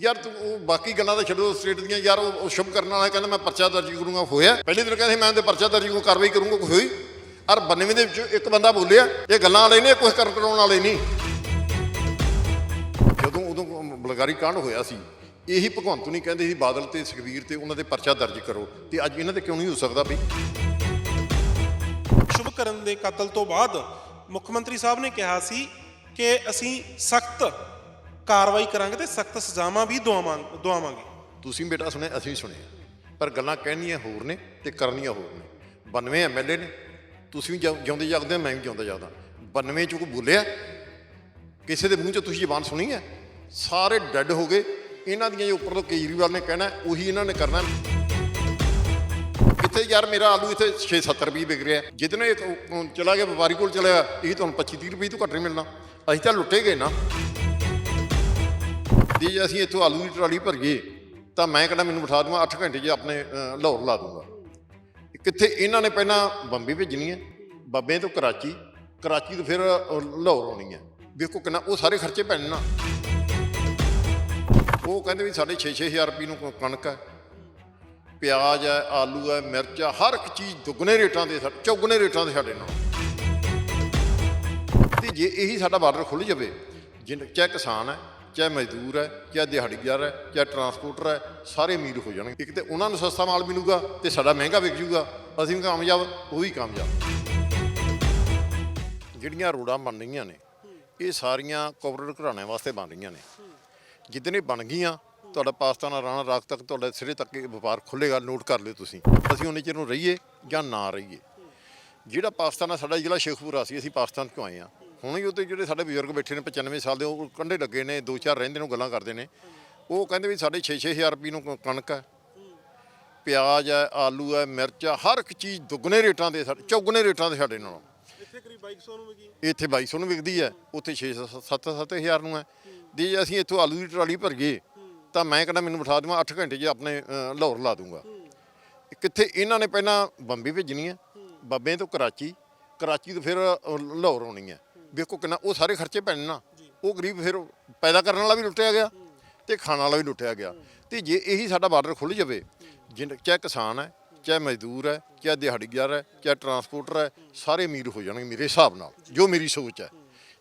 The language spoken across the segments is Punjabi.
ਯਾਰ ਤੂੰ ਉਹ ਬਾਕੀ ਗੱਲਾਂ ਤਾਂ ਛੱਡੋ, ਸਟੇਟ ਦੀਆਂ, ਯਾਰ ਉਹ ਸ਼ੁਭ ਕਰਨ ਵਾਲਾ ਕਹਿੰਦਾ ਮੈਂ ਪਰਚਾ ਦਰਜ ਕਰੂੰਗਾ ਹੋਇਆ। ਪਹਿਲੇ ਦਿਨ ਕਹਿੰਦੇ ਮੈਂ ਤੇ ਪਰਚਾ ਦਰਜ ਕਰੂੰ ਕਾਰਵਾਈ ਕਰੂੰਗਾ ਕੋਈ ਹੋਈ। ਔਰ 92 ਦੇ ਵਿੱਚ ਇੱਕ ਬੰਦਾ ਬੋਲਿਆ, ਇਹ ਗੱਲਾਂ ਵਾਲੇ ਨੇ ਕੁਝ ਕਰਨ ਕਰਾਉਣ ਵਾਲੇ ਨਹੀਂ। ਜਦੋਂ ਉਦੋਂ ਬਲਗਾਰੀ ਕਾਂਡ ਹੋਇਆ ਸੀ, ਇਹੀ ਭਗਵੰਤ ਨਹੀਂ ਕਹਿੰਦੇ ਸੀ, ਬਾਦਲ ਤੇ ਸੁਖਬੀਰ ਤੇ ਉਹਨਾਂ ਦੇ ਪਰਚਾ ਦਰਜ ਕਰੋ। ਤੇ ਅੱਜ ਇਹਨਾਂ ਤੇ ਕਿਉਂ ਨਹੀਂ ਹੋ ਸਕਦਾ ਬਈ? ਸ਼ੁਭਕਰਨ ਦੇ ਕਤਲ ਤੋਂ ਬਾਅਦ ਮੁੱਖ ਮੰਤਰੀ ਸਾਹਿਬ ਨੇ ਕਿਹਾ ਸੀ ਕਿ ਅਸੀਂ ਸਖਤ ਕਾਰਵਾਈ ਕਰਾਂਗੇ ਤੇ ਸਖਤ ਸਜ਼ਾਵਾਂ ਵੀ ਦਵਾਵਾਂ ਦਵਾਵਾਂਗੇ ਤੁਸੀਂ ਬੇਟਾ ਸੁਣਿਆ, ਅਸੀਂ ਸੁਣਿਆ। ਪਰ ਗੱਲਾਂ ਕਹਿਣੀਆਂ ਹੋਰ ਨੇ ਤੇ ਕਰਨੀਆਂ ਹੋਰ ਨੇ। 92 ਐਮਐਲਏ ਨੇ। ਤੁਸੀਂ ਵੀ ਜਿਉਂਦੇ ਜਾਗਦੇ ਮੈਂ ਵੀ ਜਿਉਂਦਾ ਜਾਗਦਾ। 92 ਚ ਕੋਈ ਬੋਲਿਆ? ਕਿਸੇ ਦੇ ਮੂੰਹ ਚ ਤੁਸੀਂ ਜ਼ਬਾਨ ਸੁਣੀ ਹੈ? ਸਾਰੇ ਡੈੱਡ ਹੋ ਗਏ। ਇਹਨਾਂ ਦੀਆਂ ਜੋ ਉੱਪਰ ਤੋਂ ਕੇਜਰੀਵਾਲ ਨੇ ਕਹਿਣਾ, ਉਹੀ ਇਹਨਾਂ ਨੇ ਕਰਨਾ। ਇੱਥੇ ਯਾਰ ਮੇਰਾ ਆਲੂ ਇੱਥੇ 6-7 ਰੁਪਏ ਵਿਕ ਰਿਹਾ। ਜਿੱਦਣ ਚਲਾ ਗਿਆ, ਵਪਾਰੀ ਕੋਲ ਚਲਾ ਇਹ ਤੁਹਾਨੂੰ 25-30 ਰੁਪਏ ਤੋਂ ਘੱਟ ਨਹੀਂ ਮਿਲਣਾ। ਅਸੀਂ ਤਾਂ ਲੁੱਟੇ ਗਏ ਨਾ। ਜੇ ਅਸੀਂ ਇੱਥੋਂ ਆਲੂ ਦੀ ਟਰਾਲੀ ਭਰੀਏ, ਤਾਂ ਮੈਂ ਕਹਿੰਦਾ ਮੈਨੂੰ ਬਿਠਾ ਦੂੰਗਾ 8 ਘੰਟੇ 'ਚ ਆਪਣੇ ਲਾਹੌਰ ਲਾ ਦੂੰਗਾ। ਕਿੱਥੇ ਇਹਨਾਂ ਨੇ ਪਹਿਲਾਂ ਬੰਬੇ ਭੇਜਣੀ ਹੈ, ਬਾਬੇ ਤੋਂ ਕਰਾਚੀ ਕਰਾਚੀ ਤੋਂ ਫਿਰ ਲਾਹੌਰ ਆਉਣੀ ਹੈ। ਵੇਖੋ ਕਿੰਨਾ, ਉਹ ਸਾਰੇ ਖਰਚੇ ਪੈਣ ਨਾ ਉਹ ਕਹਿੰਦੇ ਵੀ ਸਾਡੇ 6-6000 ਰੁਪਏ ਨੂੰ ਕਣਕ ਹੈ, ਪਿਆਜ਼ ਹੈ, ਆਲੂ ਹੈ, ਮਿਰਚ ਹੈ, ਹਰ ਇੱਕ ਚੀਜ਼ ਦੁੱਗਣੇ ਰੇਟਾਂ ਦੇ ਸਾ- ਚੌਗੁਣੇ ਰੇਟਾਂ ਦੇ ਸਾਡੇ ਨਾਲ। ਤੇ ਜੇ ਇਹੀ ਸਾਡਾ ਬਾਰਡਰ ਖੁੱਲ ਜਾਵੇ, ਜਿਨ, ਚਾਹੇ ਕਿਸਾਨ ਹੈ ਚਾਹੇ ਮਜ਼ਦੂਰ ਹੈ, ਚਾਹੇ ਦਿਹਾੜੀਦਾਰ ਹੈ, ਚਾਹੇ ਟਰਾਂਸਪੋਰਟਰ ਹੈ, ਸਾਰੇ ਅਮੀਰ ਹੋ ਜਾਣਗੇ। ਇੱਕ ਤੇ ਉਹਨਾਂ ਨੂੰ ਸਸਤਾ ਮਾਲ ਮਿਲੂਗਾ ਤੇ ਸਾਡਾ ਮਹਿੰਗਾ ਵਿਕ ਜੂਗਾ। ਅਸੀਂ ਵੀ ਕਾਮਯਾਬ, ਉਹ ਵੀ ਕਾਮਯਾਬ। ਜਿਹੜੀਆਂ ਰੋਡਾਂ ਬਣ ਰਹੀਆਂ ਨੇ, ਇਹ ਸਾਰੀਆਂ ਕਾਰਪੋਰੇਟ ਘਰਾਣਿਆਂ ਵਾਸਤੇ ਬਣ ਰਹੀਆਂ ਨੇ। ਜਿੱਦਣ ਇਹ ਬਣ ਗਈਆਂ, ਤੁਹਾਡਾ ਪਾਕਿਸਤਾਨ ਰਾਣਾ ਰਾਖ ਤੱਕ ਤੁਹਾਡੇ ਸਿਰੇ ਤੱਕ ਇਹ ਵਪਾਰ ਖੁੱਲੇਗਾ ਨੋਟ ਕਰ ਲਿਓ ਤੁਸੀਂ। ਅਸੀਂ ਉਹਨੇ ਚਿਰ ਨੂੰ ਰਹੀਏ ਜਾਂ ਨਾ ਰਹੀਏ। ਜਿਹੜਾ ਪਾਕਿਸਤਾਨ ਆ ਸਾਡਾ ਜ਼ਿਲ੍ਹਾ ਸ਼ੇਖਪੁਰਾ ਸੀ, ਅਸੀਂ ਪਾਕਿਸਤਾਨ ਕਿਉਂ ਆਏ ਆ ਹੁਣ ਹੀ ਉੱਤੇ ਜਿਹੜੇ ਸਾਡੇ ਬਜ਼ੁਰਗ ਬੈਠੇ ਨੇ 95 ਸਾਲ ਦੇ ਉਹ ਕੰਢੇ ਲੱਗੇ ਨੇ ਦੋ ਚਾਰ ਰਹਿੰਦੇ ਨੂੰ ਗੱਲਾਂ ਕਰਦੇ ਨੇ। ਉਹ ਕਹਿੰਦੇ ਵੀ ਸਾਡੇ 6-6000 ਰੁਪਏ ਨੂੰ ਕਣਕ ਹੈ। ਪਿਆਜ਼ ਹੈ ਆਲੂ ਹੈ ਮਿਰਚ ਹੈ ਹਰ ਇੱਕ ਚੀਜ਼ ਦੁੱਗਣੇ ਰੇਟਾਂ ਦੇ ਸਾਡੇ ਚੌਗੁਣੇ ਰੇਟਾਂ ਦੇ ਸਾਡੇ ਨਾਲੋਂ। ਇੱਥੇ ਕਰੀਬ 2200 ਨੂੰ ਵਿਕੀ। ਇੱਥੇ 2200 ਨੂੰ ਵਿਕਦੀ ਹੈ ਉੱਥੇ 6-7-7000 ਨੂੰ ਹੈ। ਜੇ ਅਸੀਂ ਇੱਥੋਂ ਆਲੂ ਦੀ ਟਰਾਲੀ ਭਰੀਏ ਤਾਂ ਮੈਂ ਕਹਿੰਦਾ ਮੈਨੂੰ ਬਿਠਾ ਦੂੰਗਾ 8 ਘੰਟੇ 'ਚ ਆਪਣੇ ਲਾਹੌਰ ਲਾ ਦੂੰਗਾ। ਕਿੱਥੇ ਇਹਨਾਂ ਨੇ ਪਹਿਲਾਂ ਬੰਬੀ ਭੇਜਣੀ ਹੈ ਬੰਬੇ ਤੋਂ ਕਰਾਚੀ। ਕਰਾਚੀ ਤੋਂ ਫਿਰ ਲਾਹੌਰ ਆਉਣੀ ਹੈ। ਵੇਖੋ ਕਿੰਨਾ, ਉਹ ਸਾਰੇ ਖਰਚੇ ਪੈਣੇ ਨਾ। ਉਹ ਗਰੀਬ ਫਿਰ ਪੈਦਾ ਕਰਨ ਵਾਲਾ ਵੀ ਲੁੱਟਿਆ ਗਿਆ ਤੇ ਖਾਣ ਵਾਲਾ ਵੀ ਲੁੱਟਿਆ ਗਿਆ। ਤੇ ਜੇ ਇਹੀ ਸਾਡਾ ਬਾਰਡਰ ਖੁੱਲ ਜਾਵੇ, ਜਿਨ, ਚਾਹੇ ਕਿਸਾਨ ਹੈ, ਚਾਹੇ ਮਜ਼ਦੂਰ ਹੈ, ਚਾਹੇ ਦਿਹਾੜੀਦਾਰ ਹੈ, ਚਾਹੇ ਟਰਾਂਸਪੋਰਟਰ ਹੈ, ਸਾਰੇ ਅਮੀਰ ਹੋ ਜਾਣਗੇ ਮੇਰੇ ਹਿਸਾਬ ਨਾਲ, ਜੋ ਮੇਰੀ ਸੋਚ ਹੈ।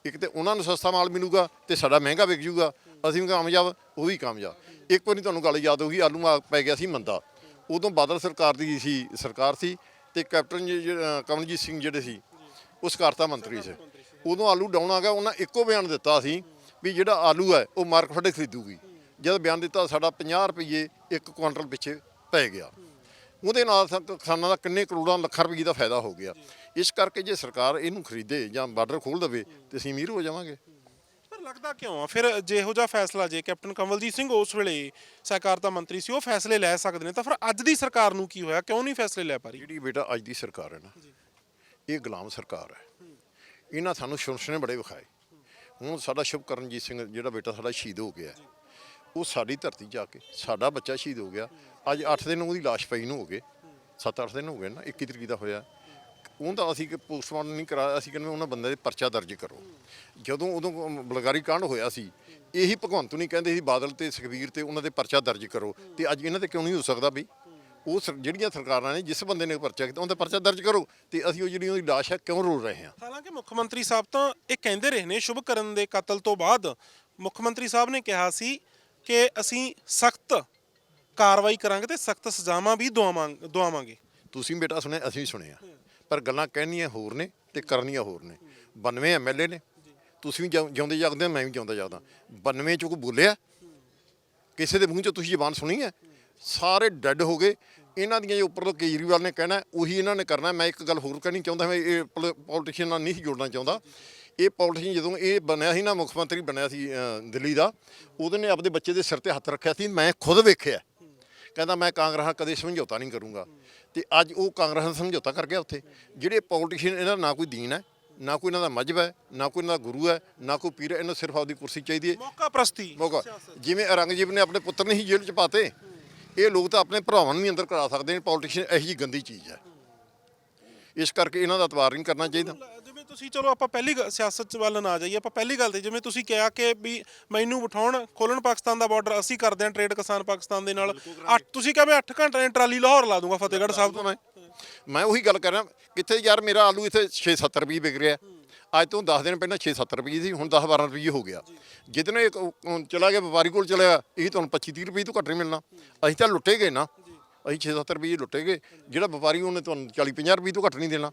ਇੱਕ ਤੇ ਉਹਨਾਂ ਨੂੰ ਸਸਤਾ ਮਾਲ ਮਿਲੂਗਾ ਤੇ ਸਾਡਾ ਮਹਿੰਗਾ ਵਿਕ ਜੂਗਾ, ਅਸੀਂ ਵੀ ਕਾਮਯਾਬ, ਉਹ ਵੀ ਕਾਮਯਾਬ। ਇੱਕ ਵਾਰੀ ਤੁਹਾਨੂੰ ਗੱਲ ਯਾਦ ਹੋਊਗੀ, ਆਲੂ ਆ ਪੈ ਗਿਆ ਸੀ ਮੰਦਾ। ਉਦੋਂ ਬਾਦਲ ਸਰਕਾਰ ਦੀ ਸੀ, ਸਰਕਾਰ ਸੀ ਤੇ ਕੈਪਟਨ ਜੀ, ਕਮਲਜੀਤ ਸਿੰਘ ਜਿਹੜੇ ਸੀ, ਉਹ ਸਕਾਰਤਾ ਮੰਤਰੀ ਸੀ। ਉਦੋਂ ਆਲੂ ਡਾਊਨ ਆ ਗਿਆ ਉਹਨਾਂ ਇੱਕੋ ਬਿਆਨ ਦਿੱਤਾ ਸੀ ਵੀ ਜਿਹੜਾ ਆਲੂ ਹੈ ਉਹ ਮਾਰਕੀਟ ਖਰੀਦੂਗੀ। ਜਦ ਬਿਆਨ ਦਿੱਤਾ ਸਾਡਾ 50 ਰੁਪਏ ਇੱਕ ਕੁਆਂਟਲ ਪਿੱਛੇ ਪੈ ਗਿਆ। ਉਹਦੇ ਨਾਲ ਕਿਸਾਨਾਂ ਦਾ ਕਿੰਨੇ ਕਰੋੜਾਂ ਲੱਖਾਂ ਰੁਪਏ ਦਾ ਫਾਇਦਾ ਹੋ ਗਿਆ। ਇਸ ਕਰਕੇ ਜੇ ਸਰਕਾਰ ਇਹਨੂੰ ਖਰੀਦੇ ਜਾਂ ਬਾਰਡਰ ਖੋਲ ਦੇਵੇ ਤੇ ਅਸੀਂ ਅਮੀਰ ਹੋ ਜਾਵਾਂਗੇ। ਪਰ ਲੱਗਦਾ ਕਿਉਂ ਆ? ਫਿਰ ਜੇ ਇਹੋ ਜਿਹਾ ਫੈਸਲਾ ਜੇ ਕੈਪਟਨ ਕਮਲਜੀਤ ਸਿੰਘ ਉਸ ਵੇਲੇ ਸਹਿਕਾਰਤਾ ਮੰਤਰੀ ਸੀ ਉਹ ਫੈਸਲੇ ਲੈ ਸਕਦੇ ਨੇ। ਤਾਂ ਫਿਰ ਅੱਜ ਦੀ ਸਰਕਾਰ ਨੂੰ ਕੀ ਹੋਇਆ? ਕਿਉਂ ਨਹੀਂ ਫੈਸਲੇ ਲੈ ਪਾ ਰਹੀ? ਜਿਹੜੀ ਬੇਟਾ ਅੱਜ ਦੀ ਸਰਕਾਰ ਹੈ ਨਾ ਇਹ ਗੁਲਾਮ ਸਰਕਾਰ ਹੈ। ਇਹਨਾਂ ਸਾਨੂੰ ਸ਼ੁਰਸ਼ਨੇ ਬੜੇ ਵਿਖਾਏ। ਹੁਣ ਸਾਡਾ ਸ਼ੁਭਕਰਨਜੀਤ ਸਿੰਘ, ਜਿਹੜਾ ਬੇਟਾ ਸਾਡਾ ਸ਼ਹੀਦ ਹੋ ਗਿਆ, ਉਹ ਸਾਡੀ ਧਰਤੀ ਜਾ ਕੇ, ਸਾਡਾ ਬੱਚਾ ਸ਼ਹੀਦ ਹੋ ਗਿਆ। ਅੱਜ 8 ਦਿਨ ਉਹਦੀ ਲਾਸ਼ ਪਈ ਨੂੰ ਹੋ ਗਏ। 7-8 ਦਿਨ ਹੋ ਗਏ ਨਾ 21 ਤਰੀਕ ਦਾ ਹੋਇਆ। ਉਹਦਾ ਅਸੀਂ ਕਿ ਪੋਸਟਮਾਰਟਮ ਨਹੀਂ ਕਰਾਇਆ ਅਸੀਂ ਕਹਿੰਦੇ ਉਹਨਾਂ ਬੰਦੇ ਦੇ ਪਰਚਾ ਦਰਜ ਕਰੋ। ਜਦੋਂ ਉਦੋਂ ਬਲਗਾਰੀ ਕਾਂਡ ਹੋਇਆ ਸੀ, ਇਹੀ ਭਗਵੰਤ ਨਹੀਂ ਕਹਿੰਦੇ ਸੀ, ਬਾਦਲ ਤੇ ਸੁਖਬੀਰ ਤੇ ਉਹਨਾਂ ਦੇ ਪਰਚਾ ਦਰਜ ਕਰੋ। ਤੇ ਅੱਜ ਇਹਨਾਂ ਤੇ ਕਿਉਂ ਨਹੀਂ ਹੋ ਸਕਦਾ ਬਈ? ਉਹ ਸਰ- ਜਿਹੜੀਆਂ ਸਰਕਾਰਾਂ ਨੇ ਜਿਸ ਬੰਦੇ ਨੇ ਪਰਚਾ ਕੀਤਾ ਉਹਦਾ ਪਰਚਾ ਦਰਜ ਕਰੋ ਤੇ ਅਸੀਂ ਉਹ ਜਿਹੜੀ ਉਹਦੀ ਲਾਸ਼ ਹੈ ਕਿਉਂ ਰੋਲ ਰਹੇ ਹਾਂ? ਹਾਲਾਂਕਿ ਮੁੱਖ ਮੰਤਰੀ ਸਾਹਿਬ ਤਾਂ ਇਹ ਕਹਿੰਦੇ ਰਹੇ ਨੇ ਸ਼ੁਭਕਰਨ ਦੇ ਕਤਲ ਤੋਂ ਬਾਅਦ। ਮੁੱਖ ਮੰਤਰੀ ਸਾਹਿਬ ਨੇ ਕਿਹਾ ਸੀ ਕਿ ਅਸੀਂ ਸਖਤ ਕਾਰਵਾਈ ਕਰਾਂਗੇ ਤੇ ਸਖਤ ਸਜ਼ਾਵਾਂ ਵੀ ਦਵਾਵਾਂ ਦਵਾਵਾਂਗੇ ਤੁਸੀਂ ਬੇਟਾ ਸੁਣਿਆ ਅਸੀਂ ਸੁਣਿਆ। ਪਰ ਗੱਲਾਂ ਕਹਿਣੀਆਂ ਹੋਰ ਨੇ ਤੇ ਕਰਨੀਆਂ ਹੋਰ ਨੇ। 92 ਐਮਐਲਏ ਨੇ। ਤੁਸੀਂ ਵੀ ਜਿਉ- ਜਿਉਂਦੇ ਜਾਗਦੇ ਹੋ, ਮੈਂ ਵੀ ਜਿਉਂਦਾ ਜਾਗਦਾ। 92 ਚ ਕੋਈ ਬੋਲਿਆ? ਕਿਸੇ ਦੇ ਮੂੰਹ ਚ ਤੁਸੀਂ ਜ਼ਬਾਨ ਸੁਣੀ ਹੈ? ਸਾਰੇ ਡੈੱਡ ਹੋ ਗਏ। ਇਹਨਾਂ ਦੀਆਂ ਜੋ ਉੱਪਰ ਤੋਂ ਕੇਜਰੀਵਾਲ ਨੇ ਕਹਿਣਾ ਉਹੀ ਇਹਨਾਂ ਨੇ ਕਰਨਾ। ਮੈਂ ਇੱਕ ਗੱਲ ਹੋਰ ਕਹਿਣੀ ਚਾਹੁੰਦਾ ਮੈਂ ਇਹ ਪੋਲੀਟੀਸ਼ੀਅਨ ਨਾਲ ਨਹੀਂ ਜੋੜਨਾ ਚਾਹੁੰਦਾ। ਇਹ ਪੋਲੀਟੀਸ਼ੀਅਨ ਜਦੋਂ ਇਹ ਬਣਿਆ ਸੀ ਨਾ ਮੁੱਖ ਮੰਤਰੀ ਬਣਿਆ ਸੀ ਦਿੱਲੀ ਦਾ ਉਹਦੇ ਨੇ ਆਪਦੇ ਬੱਚੇ ਦੇ ਸਿਰ ਤੇ ਹੱਥ ਰੱਖਿਆ ਸੀ ਮੈਂ ਖੁਦ ਵੇਖਿਆ। ਕਹਿੰਦਾ ਮੈਂ ਕਾਂਗਰਸ ਨਾਲ ਕਦੇ ਸਮਝੌਤਾ ਨਹੀਂ ਕਰੂੰਗਾ। ਤੇ ਅੱਜ ਉਹ ਕਾਂਗਰਸ ਨਾਲ ਸਮਝੌਤਾ ਕਰ ਗਿਆ ਉੱਥੇ। ਜਿਹੜੇ ਪੋਲੀਟੀਸ਼ੀਅਨ ਇਹਨਾਂ ਦਾ ਨਾ ਕੋਈ ਦੀਨ ਹੈ ਨਾ ਕੋਈ ਇਹਨਾਂ ਦਾ ਮਜਬ ਹੈ ਨਾ ਕੋਈ ਇਹਨਾਂ ਦਾ ਗੁਰੂ ਹੈ ਨਾ ਕੋਈ ਪੀਰ ਹੈ ਇਹਨਾਂ ਨੂੰ ਸਿਰਫ ਆਪਦੀ ਕੁਰਸੀ ਚਾਹੀਦੀ ਹੈ। ਮੌਕਾ ਪ੍ਰਸਤੀ। ਮੌਕਾ। ਜਿਵੇਂ ਔਰੰਗਜ਼ੇਬ ਨੇ ਆਪਣੇ ਪੁੱਤਰ ਨਹੀਂ ਜੇਲ੍ਹ ਚ ਪਾਤੇ ਇਹ ਲੋਕ ਤਾਂ ਆਪਣੇ ਭਰਾਵਾਂ ਨੂੰ ਵੀ ਅੰਦਰ ਕਰਾ ਸਕਦੇ ਨੇ ਪੋਲੀਟੀਸ਼ੀਅਨ ਇਹੋ ਜਿਹੀ ਗੰਦੀ ਚੀਜ਼ ਹੈ। ਇਸ ਕਰਕੇ ਇਹਨਾਂ ਦਾ ਇਤਬਾਰ ਨਹੀਂ ਕਰਨਾ ਚਾਹੀਦਾ। ਜਿਵੇਂ ਤੁਸੀਂ ਚਲੋ ਆਪਾਂ ਪਹਿਲੀ ਸਿਆਸਤ ਚ ਵੱਲ ਨਾ ਜਾਈਏ ਆਪਾਂ ਪਹਿਲੀ ਗੱਲ ਤੇ ਜਿਵੇਂ ਤੁਸੀਂ ਕਿਹਾ ਕਿ ਵੀ ਮੈਨੂੰ ਬਿਠਾਉਣ ਖੋਲਣ ਪਾਕਿਸਤਾਨ ਦਾ ਬਾਰਡਰ ਅਸੀਂ ਕਰਦੇ ਹਾਂ ਟ੍ਰੇਡ ਕਿਸਾਨ ਪਾਕਿਸਤਾਨ ਦੇ ਨਾਲ। ਅੱਠ ਤੁਸੀਂ ਕਿਹਾ ਮੈਂ 8 ਘੰਟੇ ਦੀ ਟਰਾਲੀ ਲਾਹੌਰ ਲਾ ਦੂੰਗਾ ਫਤਿਹਗੜ੍ਹ ਸਾਹਿਬ ਤੋਂ ਮੈਂ। ਮੈਂ ਉਹੀ ਗੱਲ ਕਰ ਰਿਹਾ ਕਿੱਥੇ ਯਾਰ ਮੇਰਾ ਆਲੂ ਇੱਥੇ 6-7 ਰੁਪਏ ਵਿਕ ਰਿਹਾ। ਅੱਜ ਤੋਂ 10 ਦਿਨ ਪਹਿਲਾਂ 6-7 ਰੁਪਏ ਸੀ, ਹੁਣ 10-12 ਰੁਪਏ ਹੋ ਗਿਆ। ਜਿੱਦਣ ਇਹ ਕ- ਚਲਾ ਗਿਆ, ਵਪਾਰੀ ਕੋਲ ਚਲਿਆ, ਇਹ ਤੁਹਾਨੂੰ 25-30 ਰੁਪਏ ਤੋਂ ਘੱਟ ਨਹੀਂ ਮਿਲਣਾ। ਅਸੀਂ ਤਾਂ ਲੁੱਟੇ ਗਏ ਨਾ। ਅਸੀਂ 6-7 ਰੁਪਏ ਲੁੱਟੇ ਗਏ। ਜਿਹੜਾ ਵਪਾਰੀ ਉਹਨੇ ਤੁਹਾਨੂੰ 40-50 ਰੁਪਏ ਤੋਂ ਘੱਟ ਨਹੀਂ ਦੇਣਾ।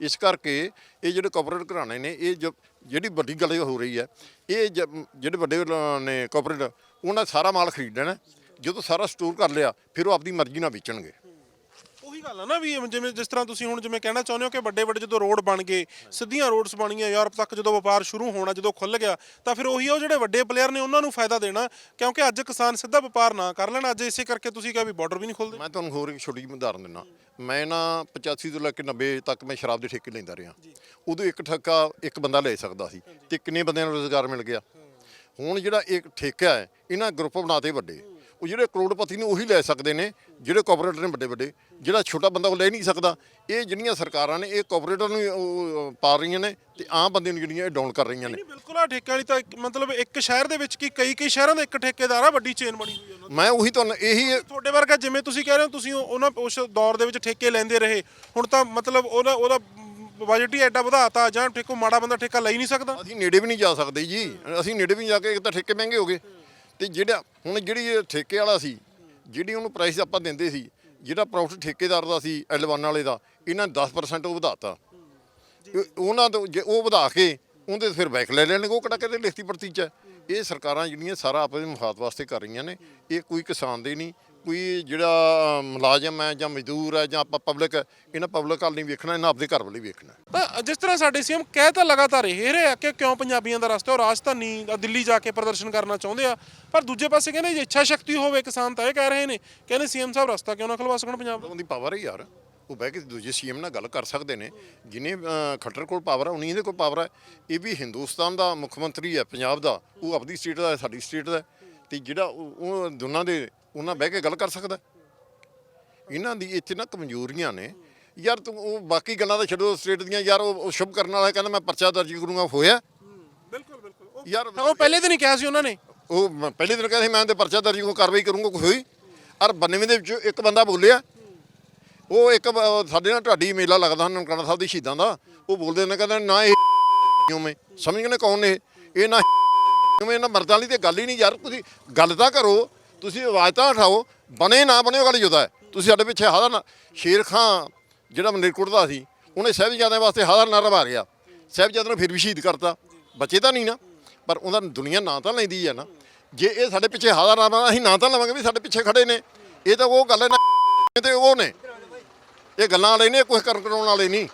ਇਸ ਕਰਕੇ ਇਹ ਜਿਹੜੇ ਕਾਰਪੋਰੇਟ ਘਰਾਣੇ ਨੇ, ਇਹ ਜੋ- ਜਿਹੜੀ ਵੱਡੀ ਗੱਲ ਹੋ ਰਹੀ ਹੈ, ਇਹ ਜ- ਜਿਹੜੇ ਵੱਡੇ ਨੇ ਕਾਰਪੋਰੇਟ ਉਹਨਾਂ ਸਾਰਾ ਮਾਲ ਖਰੀਦ ਲੈਣਾ ਜਦੋਂ ਸਾਰਾ ਸਟੋਰ ਕਰ ਲਿਆ, ਫਿਰ ਉਹ ਆਪਣੀ ਮਰਜ਼ੀ ਨਾਲ ਵੇਚਣਗੇ। ਉਹੀ ਗੱਲ ਆ ਨਾ ਵੀ ਜਿਵੇਂ ਜਿਸ ਤਰ੍ਹਾਂ ਤੁਸੀਂ ਹੁਣ ਜਿਵੇਂ ਕਹਿਣਾ ਚਾਹੁੰਦੇ ਹੋ ਕਿ ਵੱਡੇ ਵੱਡੇ ਜਦੋਂ ਰੋਡ ਬਣ ਗਏ ਸਿੱਧੀਆਂ ਰੋਡਸ ਬਣੀਆਂ ਯੂਰਪ ਤੱਕ ਜਦੋਂ ਵਪਾਰ ਸ਼ੁਰੂ ਹੋਣਾ ਜਦੋਂ ਖੁੱਲ ਗਿਆ ਤਾਂ ਫਿਰ ਉਹੀ ਉਹ ਜਿਹੜੇ ਵੱਡੇ ਪਲੇਅਰ ਨੇ ਉਹਨਾਂ ਨੂੰ ਫਾਇਦਾ ਦੇਣਾ ਕਿਉਂਕਿ ਅੱਜ ਕਿਸਾਨ ਸਿੱਧਾ ਵਪਾਰ ਨਾ ਕਰ ਲੈਣ ਅੱਜ ਇਸੇ ਕਰਕੇ ਤੁਸੀਂ ਕਿਹਾ ਵੀ ਬਾਰਡਰ ਵੀ ਨਹੀਂ ਖੁੱਲਦੇ ਮੈਂ ਤੁਹਾਨੂੰ ਹੋਰ ਇੱਕ ਛੋਟੀ ਜਿਹੀ ਉਦਾਹਰਨ ਦਿੰਦਾ। ਮੈਂ ਨਾ 85 ਤੋਂ ਲੈ ਕੇ 90 ਤੱਕ ਮੈਂ ਸ਼ਰਾਬ ਦੇ ਠੇਕੇ ਲੈਂਦਾ ਰਿਹਾ। ਉਦੋਂ ਇੱਕ ਠੇਕਾ ਇੱਕ ਬੰਦਾ ਲੈ ਸਕਦਾ ਸੀ ਤੇ ਕਿੰਨੇ ਬੰਦਿਆਂ ਨੂੰ ਰੋਜ਼ਗਾਰ ਮਿਲ ਗਿਆ? ਹੁਣ ਜਿਹੜਾ ਇੱਕ ਠੇਕਾ ਹੈ ਇਹਨਾਂ ਗਰੁੱਪ ਬਣਾਤੇ ਵੱਡੇ। ਉਹ ਜਿਹੜੇ ਕਰੋੜਪਤੀ ਨੇ ਉਹੀ ਲੈ ਸਕਦੇ ਨੇ ਜਿਹੜੇ ਕਾਰਪੋਰੇਟਰ ਨੇ ਵੱਡੇ ਵੱਡੇ ਜਿਹੜਾ ਛੋਟਾ ਬੰਦਾ ਉਹ ਲੈ ਨਹੀਂ ਸਕਦਾ। ਇਹ ਜਿਹੜੀਆਂ ਸਰਕਾਰਾਂ ਨੇ ਇਹ ਕਾਰਪੋਰੇਟਰ ਨੂੰ ਪਾ ਰਹੀਆਂ ਨੇ ਤੇ ਆਮ ਬੰਦੇ ਨੂੰ ਜਿਹੜੀਆਂ ਇਹ ਡਾਊਨ ਕਰ ਰਹੀਆਂ ਨੇ। ਬਿਲਕੁਲ ਆ ਠੇਕੇ ਵਾਲੀ ਤਾਂ ਮਤਲਬ ਇੱਕ ਸ਼ਹਿਰ ਦੇ ਵਿੱਚ ਕੀ ਕਈ ਕਈ ਸ਼ਹਿਰਾਂ ਦਾ ਇੱਕ ਠੇਕੇਦਾਰ ਆ ਵੱਡੀ ਚੇਨ ਬਣੀ ਹੋਈ ਹੈ ਉਹਨਾਂ। ਮੈਂ ਉਹੀ ਤੁਹਾਨੂੰ ਇਹੀ ਤੁਹਾਡੇ ਵਰਗਾ ਜਿਵੇਂ ਤੁਸੀਂ ਕਹਿ ਰਹੇ ਹੋ ਤੁਸੀਂ ਉਹ- ਉਹਨਾਂ ਉਸ ਦੌਰ ਦੇ ਵਿੱਚ ਠੇਕੇ ਲੈਂਦੇ ਰਹੇ। ਹੁਣ ਤਾਂ ਮਤਲਬ ਉਹਦਾ ਉਹਦਾ ਬਜਟ ਹੀ ਐਡਾ ਵਧਾਤਾ ਜਾਂ ਠੇਕੋ ਮਾੜਾ ਬੰਦਾ ਠੇਕਾ ਲੈ ਹੀ ਨਹੀਂ ਸਕਦਾ। ਅਸੀਂ ਨੇੜੇ ਵੀ ਨਹੀਂ ਜਾ ਸਕਦੇ ਜੀ। ਅਸੀਂ ਨੇੜੇ ਵੀ ਜਾ ਕੇ ਇੱਕ ਤਾਂ ਠੇਕੇ ਮਹਿੰਗੇ ਹੋ ਗਏ। ਤੇ ਜਿਹੜਾ ਹੁਣ ਜਿਹੜੀ ਇਹ ਠੇਕੇ ਵਾਲਾ ਸੀ ਜਿਹੜੀ ਉਹਨੂੰ ਪ੍ਰਾਈਸ ਆਪਾਂ ਦਿੰਦੇ ਸੀ ਜਿਹੜਾ ਪ੍ਰੋਫਿਟ ਠੇਕੇਦਾਰ ਦਾ ਸੀ ਐਲਵਾਨ ਵਾਲੇ ਦਾ ਇਹਨਾਂ ਨੇ 10% ਉਹ ਵਧਾਤਾ ਉਹਨਾਂ ਤੋਂ ਜੇ ਉਹ ਵਧਾ ਕੇ ਉਹਦੇ ਫਿਰ ਬੈਕ ਲੈ ਲੈਣਗੇ ਉਹ ਕਿਹੜਾ ਕਿਤੇ ਲਿਖਤੀ ਪ੍ਰਤੀ ਚ ਹੈ। ਇਹ ਸਰਕਾਰਾਂ ਜਿਹੜੀਆਂ ਸਾਰਾ ਆਪਣੇ ਮਫਾਦ ਵਾਸਤੇ ਕਰ ਰਹੀਆਂ ਨੇ ਇਹ ਕੋਈ ਕਿਸਾਨ ਦੇ ਨਹੀਂ ਕੋਈ ਜਿਹੜਾ ਮੁਲਾਜ਼ਮ ਹੈ ਜਾਂ ਮਜ਼ਦੂਰ ਹੈ ਜਾਂ ਆਪਾਂ ਪਬਲਿਕ ਇਹਨਾਂ ਪਬਲਿਕ ਵੱਲ ਨਹੀਂ ਵੇਖਣਾ ਇਹਨਾਂ ਆਪਦੇ ਘਰ ਵੱਲ ਵੇਖਣਾ ਤਾਂ ਜਿਸ ਤਰ੍ਹਾਂ ਸਾਡੇ ਸੀਐਮ ਕਹਿ ਤਾਂ ਲਗਾਤਾਰ ਇਹ ਰਹੇ ਆ ਕਿ ਕਿਉਂ ਪੰਜਾਬੀਆਂ ਦਾ ਰਸਤਾ ਉਹ ਰਾਜਧਾਨੀ ਦਿੱਲੀ ਜਾ ਕੇ ਪ੍ਰਦਰਸ਼ਨ ਕਰਨਾ ਚਾਹੁੰਦੇ ਆ ਪਰ ਦੂਜੇ ਪਾਸੇ ਕਹਿੰਦੇ ਜੇ ਇੱਛਾ ਸ਼ਕਤੀ ਹੋਵੇ ਕਿਸਾਨ ਤਾਂ ਇਹ ਕਹਿ ਰਹੇ ਨੇ ਕਹਿੰਦੇ ਸੀਐਮ ਸਾਹਿਬ ਰਸਤਾ ਕਿਉਂ ਨਾ ਖਲਵਾ ਸਕਣ ਪੰਜਾਬ ਦਾ ਉਹਦੀ ਪਾਵਰ ਹੈ ਯਾਰ ਉਹ ਬਹਿ ਕੇ ਦੂਜੇ ਸੀਐਮ ਨਾਲ ਗੱਲ ਕਰ ਸਕਦੇ ਨੇ ਜਿਨੇ ਖੱਟਰ ਕੋਲ ਪਾਵਰ ਹੈ ਉਨੀ ਇਹਦੇ ਕੋਲ ਪਾਵਰ ਹੈ ਇਹ ਵੀ ਹਿੰਦੁਸਤਾਨ ਦਾ ਮੁੱਖ ਮੰਤਰੀ ਹੈ ਪੰਜਾਬ ਦਾ ਉਹ ਆਪਣੀ ਸਟੇਟ ਦਾ ਸਾਡੀ ਸਟੇਟ ਦਾ। ਤੇ ਜਿਹੜਾ ਉਹ ਉਹ ਦੋਨਾਂ ਦੇ ਉਹਨਾਂ ਬਹਿ ਕੇ ਗੱਲ ਕਰ ਸਕਦਾ। ਇਹਨਾਂ ਦੀ ਇੱਥੇ ਨਾ ਕਮਜ਼ੋਰੀਆਂ ਨੇ। ਯਾਰ ਤੂੰ ਉਹ ਬਾਕੀ ਗੱਲਾਂ ਤਾਂ ਛੱਡੋ ਸਟੇਟ ਦੀਆਂ। ਯਾਰ ਉਹ ਸ਼ੁਭ ਕਰਨ ਵਾਲਾ ਕਹਿੰਦਾ ਮੈਂ ਪਰਚਾ ਦਰਜ ਕਰੂੰਗਾ ਹੋਇਆ। ਬਿਲਕੁਲ ਬਿਲਕੁਲ। ਯਾਰ ਉਹ ਪਹਿਲੇ ਦਿਨ ਹੀ ਕਿਹਾ ਸੀ ਉਹਨਾਂ ਨੇ। ਉਹ ਮ- ਪਹਿਲੇ ਦਿਨ ਕਹਿੰਦੇ ਸੀ ਮੈਂ ਤੇ ਪਰਚਾ ਦਰਜ ਕਰੂ ਕਾਰਵਾਈ ਕਰੂੰਗਾ ਕੋਈ ਹੋਈ। ਔਰ 92 ਦੇ ਵਿੱਚ ਇੱਕ ਬੰਦਾ ਬੋਲਿਆ। ਉਹ ਇੱਕ ਸਾਡੇ ਨਾਲ ਢਾਡੀ ਮੇਲਾ ਲੱਗਦਾ ਨਨਕਾਣਾ ਸਾਹਿਬ ਦੇ ਸ਼ਹੀਦਾਂ ਦਾ। ਉਹ ਬੋਲਦੇ ਨੇ ਕਹਿੰਦੇ ਨਾ ਇਹ ਉਵੇਂ ਸਮਝ ਗਏ ਨੇ ਕੌਣ ਨੇ ਇਹ? ਨਾ ਉਵੇਂ ਇਹਨਾਂ ਮਰਦਾਂ ਵਾਲੀ ਤੇ ਗੱਲ ਹੀ ਨਹੀਂ ਯਾਰ ਤੁਸੀਂ ਗੱਲ ਤਾਂ ਕਰੋ। ਤੁਸੀਂ ਆਵਾਜ਼ ਤਾਂ ਉਠਾਓ, ਬਣੇ ਨਾ ਬਣੇ ਉਹ ਗੱਲ ਜੁਦਾ ਹੈ। ਤੁਸੀਂ ਸਾਡੇ ਪਿੱਛੇ ਹਾਜ਼ਰ ਨਾ ਸ਼ੇਰ ਖਾਂ, ਜਿਹੜਾ ਮਲੇਰਕੋਟ ਦਾ ਸੀ, ਉਹਨੇ ਸਾਹਿਬਜ਼ਾਦਿਆਂ ਵਾਸਤੇ ਹਾਜ਼ਰ ਨਾ ਰਵਾ ਰਿਹਾ ਸਾਹਿਬਜ਼ਾਦਿਆਂ ਨੂੰ ਫਿਰ ਵੀ ਸ਼ਹੀਦ ਕਰਤਾ। ਬਚੇ ਤਾਂ ਨਹੀਂ ਨਾ, ਪਰ ਉਹਨਾਂ ਦੁਨੀਆ ਨਾਂ ਤਾਂ ਲੈਂਦੀ ਹੈ ਨਾ। ਜੇ ਇਹ ਸਾਡੇ ਪਿੱਛੇ ਹਾਜ਼ਰ ਨਾ ਬਣਾ ਅਸੀਂ ਨਾਂ ਤਾਂ ਲਵਾਂਗੇ ਵੀ ਸਾਡੇ ਪਿੱਛੇ ਖੜੇ ਨੇ। ਇਹ ਤਾਂ ਉਹ ਗੱਲ ਹੈ ਨਾ, ਤੇ ਉਹ ਨੇ। ਇਹ ਗੱਲਾਂ ਵਾਲੇ ਨੇ ਕੁਝ ਕਰਨ ਕਰਾਉਣ ਵਾਲੇ ਨਹੀਂ।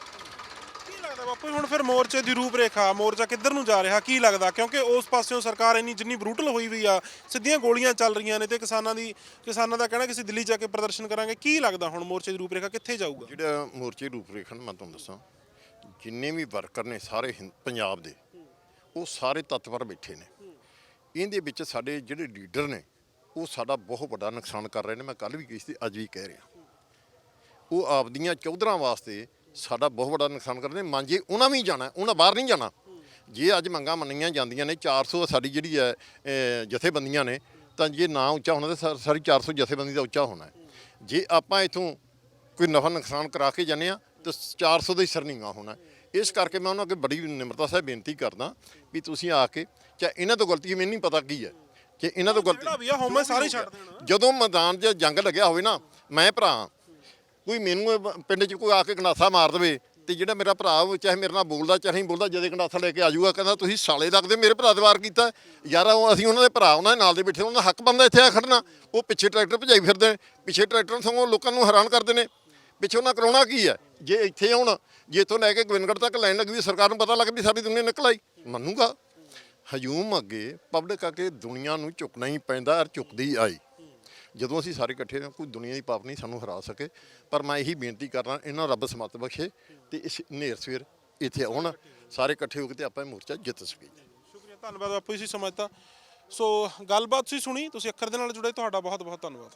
ਕੀ ਹੁਣ ਫਿਰ ਮੋਰਚੇ ਦੀ ਰੂਪਰੇਖਾ, ਮੋਰਚਾ ਕਿੱਧਰ ਨੂੰ ਜਾ ਰਿਹਾ, ਕੀ ਲੱਗਦਾ? ਕਿਉਂਕਿ ਉਸ ਪਾਸਿਓਂ ਸਰਕਾਰ ਇੰਨੀ ਜਿੰਨੀ ਬਰੂਟਲ ਹੋਈ ਵੀ ਆ, ਸਿੱਧੀਆਂ ਗੋਲੀਆਂ ਚੱਲ ਰਹੀਆਂ ਨੇ ਤੇ ਕਿਸਾਨਾਂ ਦੀ, ਕਿਸਾਨਾਂ ਦਾ ਕਹਿਣਾ ਕਿ ਅਸੀਂ ਦਿੱਲੀ ਜਾ ਕੇ ਪ੍ਰਦਰਸ਼ਨ ਕਰਾਂਗੇ। ਕੀ ਲੱਗਦਾ ਹੁਣ ਮੋਰਚੇ ਦੀ ਰੂਪਰੇਖਾ ਕਿੱਥੇ ਜਾਊਗਾ? ਜਿਹੜਾ ਮੋਰਚੇ ਰੂਪਰੇਖਣ ਮੈਂ ਤੁਹਾਨੂੰ ਦੱਸਾਂ, ਜਿੰਨੇ ਵੀ ਵਰਕਰ ਨੇ ਸਾਰੇ ਹਿੰ- ਪੰਜਾਬ ਦੇ, ਉਹ ਸਾਰੇ ਤਤਪਰ ਬੈਠੇ ਨੇ। ਇਹਦੇ ਵਿੱਚ ਸਾਡੇ ਜਿਹੜੇ ਲੀਡਰ ਨੇ, ਉਹ ਸਾਡਾ ਬਹੁਤ ਵੱਡਾ ਨੁਕਸਾਨ ਕਰ ਰਹੇ ਨੇ। ਮੈਂ ਕੱਲ ਵੀ ਕਹੀ ਸੀ ਅੱਜ ਵੀ ਕਹਿ ਰਿਹਾ। ਉਹ ਆਪਦੀਆਂ ਚੌਧਰਾਂ ਵਾਸਤੇ ਸਾਡਾ ਬਹੁਤ ਵੱਡਾ ਨੁਕਸਾਨ ਕਰਦੇ ਨੇ। ਮਾਂਜੇ ਉਹਨਾਂ ਵੀ ਜਾਣਾ ਉਹਨਾਂ ਬਾਹਰ ਨਹੀਂ ਜਾਣਾ। ਜੇ ਅੱਜ ਮੰਗਾਂ ਮੰਨੀਆਂ ਜਾਂਦੀਆਂ ਨੇ 400 ਸਾਡੀ ਜਿਹੜੀ ਹੈ ਜਥੇਬੰਦੀਆਂ ਨੇ ਤਾਂ ਜੇ ਨਾ ਉੱਚਾ ਹੋਣਾ ਤਾਂ ਸਾਰੀ 400 ਜਥੇਬੰਦੀ ਦਾ ਉੱਚਾ ਹੋਣਾ ਜੇ ਆਪਾਂ ਇਥੋਂ ਕੋਈ ਨਫਾ ਨੁਕਸਾਨ ਕਰਾ ਕੇ ਜਾਂਦੇ ਆ ਤਾਂ 400 ਦਾ ਹੀ ਸਰਨੀਵਾ ਹੋਣਾ ਇਸ ਕਰਕੇ ਮੈਂ ਉਹਨਾਂ ਅੱਗੇ ਬੜੀ ਨਿਮਰਤਾ ਸਾਹਿਬ ਬੇਨਤੀ ਕਰਦਾ ਵੀ ਤੁਸੀਂ ਆ ਕੇ ਚਾਹੇ ਇਹਨਾਂ ਤੋਂ ਗਲਤੀ ਮੈਨੂੰ ਨਹੀਂ ਪਤਾ ਕੀ ਹੈ ਕਿ ਇਹਨਾਂ ਤੋਂ ਜਿਹੜਾ ਗਲਤੀ ਵੀ ਆ ਹੋਮੇ ਸਾਰੇ ਛੱਡ ਦੇਣਾ। ਜਦੋਂ ਮੈਦਾਨ 'ਚ ਜੰਗ ਲੱਗਿਆ ਹੋਵੇ ਨਾ ਮੈਂ ਭਰਾ ਕੋਈ ਮੈਨੂੰ ਇਹ ਪਿੰਡ 'ਚ ਕੋਈ ਆ ਕੇ ਗੰਡਾਸਾ ਮਾਰ ਦੇਵੇ ਤੇ ਜਿਹੜਾ ਮੇਰਾ ਭਰਾ ਉਹ ਚਾਹੇ ਮੇਰੇ ਨਾਲ ਬੋਲਦਾ, ਚਾਹੇ ਨਹੀਂ ਬੋਲਦਾ, ਜਦੇ ਗੰਡਾਸਾ ਲੈ ਕੇ ਆਜੂਗਾ ਕਹਿੰਦਾ ਤੁਸੀਂ ਸਾਲੇ ਲੱਗਦੇ, ਮੇਰੇ ਭਰਾ ਦੇ ਵਾਰ ਕੀਤਾ। ਯਾਰ ਉਹ ਅਸੀਂ ਉਹਨਾਂ ਦੇ ਭਰਾ, ਉਹਨਾਂ ਦੇ ਨਾਲ ਦੇ ਬੈਠੇ, ਉਹਨਾਂ ਦਾ ਹੱਕ ਬੰਦਾ ਇੱਥੇ ਆ ਖੜਨਾ। ਉਹ ਪਿੱਛੇ ਟਰੈਕਟਰ ਭਜਾਈ ਫਿਰਦੇ ਨੇ, ਪਿੱਛੇ ਟਰੈਕਟਰ ਸਗੋਂ ਲੋਕਾਂ ਨੂੰ ਹੈਰਾਨ ਕਰਦੇ ਨੇ। ਪਿੱਛੇ ਉਹਨਾਂ ਕਰਾਉਣਾ ਕੀ ਹੈ? ਜੇ ਇੱਥੇ ਆਉਣ, ਜੇ ਇੱਥੋਂ ਲੈ ਕੇ ਗੋਬਿੰਦਗੜ੍ਹ ਤੱਕ ਲਾਈਨ ਲੱਗਦੀ ਸਰਕਾਰ ਨੂੰ ਪਤਾ ਲੱਗ ਵੀ ਸਾਰੀ ਦੁਨੀਆ ਨਿਕਲ ਆਈ ਮੰਨੂਗਾ? ਹਜੂਮ ਅੱਗੇ ਪਬਲਿਕ ਆ ਕੇ ਦੁਨੀਆ ਨੂੰ ਝੁਕਣਾ ਹੀ ਪੈਂਦਾ, ਔਰ ਝੁਕਦੀ ਆਈ। ਜਦੋਂ ਅਸੀਂ ਸਾਰੇ ਇਕੱਠੇ ਹਾਂ, ਕੋਈ ਦੁਨੀਆ ਦੀ ਪਾਪ ਨਹੀਂ ਸਾਨੂੰ ਹਰਾ ਸਕੇ। ਪਰ ਮੈਂ ਇਹੀ ਬੇਨਤੀ ਕਰਦਾ, ਇਹਨਾਂ ਰੱਬ ਸਮਤ ਬਖਸ਼ੇ ਤੇ ਇਸ ਨੇਰ ਸਵੇਰ ਇੱਥੇ ਆਉਣ। ਸਾਰੇ ਇਕੱਠੇ ਹੋ ਕੇ ਤੇ ਆਪਾਂ ਇਹ ਮੋਰਚਾ ਜਿੱਤ ਸਕੀਏ। ਸ਼ੁਕਰੀਆ, ਧੰਨਵਾਦ ਬਾਪੂ ਜੀ ਤੁਸੀਂ ਸਮਝਤਾ। ਸੋ ਗੱਲਬਾਤ ਤੁਸੀਂ ਸੁਣੀ, ਤੁਸੀਂ ਅੱਖਰ ਦੇ ਨਾਲ ਜੁੜੇ, ਤੁਹਾਡਾ ਬਹੁਤ ਬਹੁਤ ਧੰਨਵਾਦ।